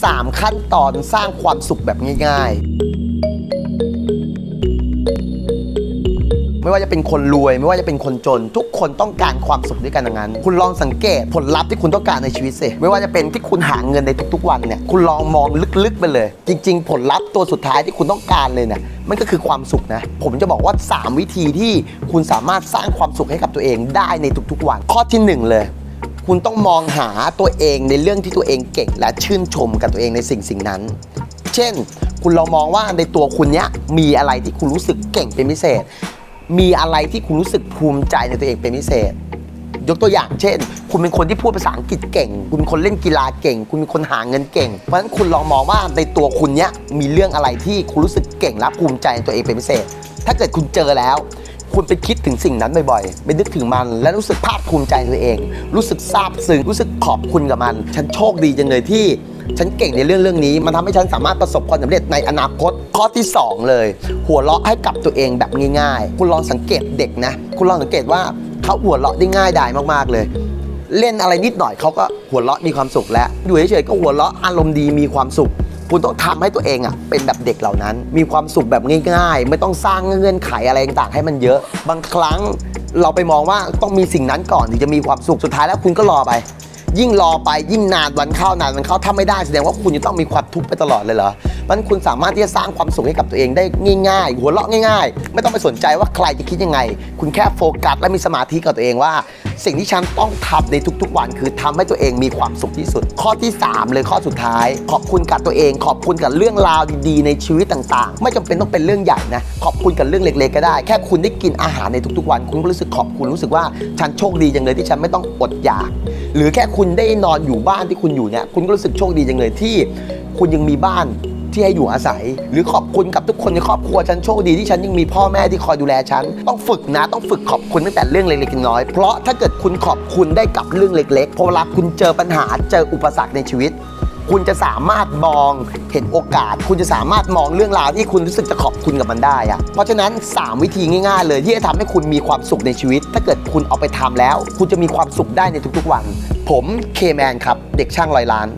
3 ขั้นตอนสร้างความสุขแบบง่าย ๆ ไม่ว่าจะเป็นคนรวย ไม่ว่าจะเป็นคนจน ทุกคนต้องการความสุขด้วยกันทั้งนั้น คุณลองสังเกตผลลัพธ์ที่คุณต้องการในชีวิตสิไม่ว่าจะเป็นที่คุณหาเงินในทุก ๆ วันเนี่ยคุณลองมองลึกๆไปเลย จริง ๆ ผลลัพธ์ตัวสุดท้ายที่คุณต้องการเลยเนี่ยมันก็คือความสุขนะ ผมจะบอกว่า 3 วิธีที่คุณสามารถสร้างความสุขให้กับตัวเองได้ในทุกๆวัน ข้อทีหนึ่1 เลย คุณต้องมองหาตัวเองในเรื่องที่ตัวเองเก่งและชื่นชมกับตัวเองในสิ่งสิ่งนั้น เช่น คุณลองมองว่าในตัวคุณเนี้ยมีอะไรที่คุณรู้สึกเก่งเป็นพิเศษ มีอะไรที่คุณรู้สึกภูมิใจในตัวเองเป็นพิเศษ ยกตัวอย่างเช่น คุณเป็นคนที่พูดภาษาอังกฤษเก่ง คุณเป็นคนเล่นกีฬาเก่ง คุณเป็นคนหาเงินเก่ง เพราะฉะนั้นคุณลองมองว่าในตัวคุณเนี้ยมีเรื่องอะไรที่คุณรู้สึกเก่งและภูมิใจในตัวเองเป็นพิเศษ ถ้าเกิดคุณเจอแล้ว คุณไปคิดถึงสิ่งนั้นบ่อยๆ ไปนึกถึงมัน และรู้สึกภาคภูมิใจตัวเอง รู้สึกซาบซึ้งรู้สึกขอบคุณกับมัน ฉันโชคดีจังเลยที่ฉันเก่งในเรื่องเรื่องนี้ มันทำให้ฉันสามารถประสบความสำเร็จในอนาคต ข้อที่ 2 เลย หัวเราะให้กับตัวเองแบบง่ายๆ คุณลองสังเกตเด็กนะ คุณลองสังเกตว่าเขาหัวเราะได้ง่ายดายมากๆเลย เล่นอะไรนิดหน่อยเขาก็หัวเราะมีความสุขแล้วอยู่เฉยๆก็หัวเราะอารมณ์ดีมีความสุข คุณต้องทำให้ตัวเองอะเป็นแบบเด็กเหล่านั้น มีความสุขแบบง่าย ๆ ไม่ต้องสร้างเงื่อนไขอะไรต่างๆให้มันเยอะ บางครั้งเราไปมองว่าต้องมีสิ่งนั้นก่อนถึงจะมีความสุขสุดท้ายแล้วคุณก็รอไป ยิ่งรอไปยิ่งนานวันเข้านานวันเข้าถ้าไม่ได้แสดงว่าคุณจะต้องมีความทุกข์ไปตลอดเลยเหรอมันคุณสามารถที่จะสร้างความสุขให้กับตัวเองได้ง่าย ๆ หัวเราะง่าย ๆ ไม่ต้องไปสนใจว่าใครจะคิดยังไง คุณแค่โฟกัสและมีสมาธิกับตัวเองว่า สิ่งที่ฉันต้องทำในทุกๆวัน คือทำให้ตัวเองมีความสุขที่สุด ข้อที่ 3 เลยข้อสุดท้าย ขอบคุณกับตัวเอง ขอบคุณกับเรื่องราวดีๆ ในชีวิตต่างๆ ไม่จำเป็นต้องเป็นเรื่องใหญ่นะขอบคุณกับเรื่องเล็ก ๆ ก็ได้ แค่คุณได้กินอาหารในทุกๆวัน คุณก็รู้สึกขอบคุณรู้สึกว่าฉันโชคดีจังเลยที่ฉันไม่ต้องอดอยาก หรือแค่คุณได้นอนอยู่บ้านที่คุณอยู่เนี่ยคุณก็รู้สึกโชคดีจังเลยที่ คุณยังมีบ้านที่ให้อยู่อาศัย หรือขอบคุณกับทุกคนในครอบครัวฉันโชคดีที่ฉันยังมีพ่อแม่ที่คอยดูแลฉัน ต้องฝึกนะต้องฝึกขอบคุณตั้งแต่เรื่องเล็กๆน้อยๆเพราะถ้าเกิดคุณขอบคุณได้กับเรื่องเล็กๆพอเวลาคุณเจอปัญหาเจออุปสรรคในชีวิต คุณจะสามารถมองเห็นโอกาส คุณจะสามารถมองเรื่องราวที่คุณรู้สึกจะขอบคุณกับมันได้อะเพราะฉะนั้น 3 วิธีง่ายๆ เลยที่จะทำให้คุณมีความสุขในชีวิต ถ้าเกิดคุณเอาไปทำแล้ว คุณจะมีความสุขได้ในทุกๆวัน ผมเคแมนครับ เด็กช่างลอยล้าน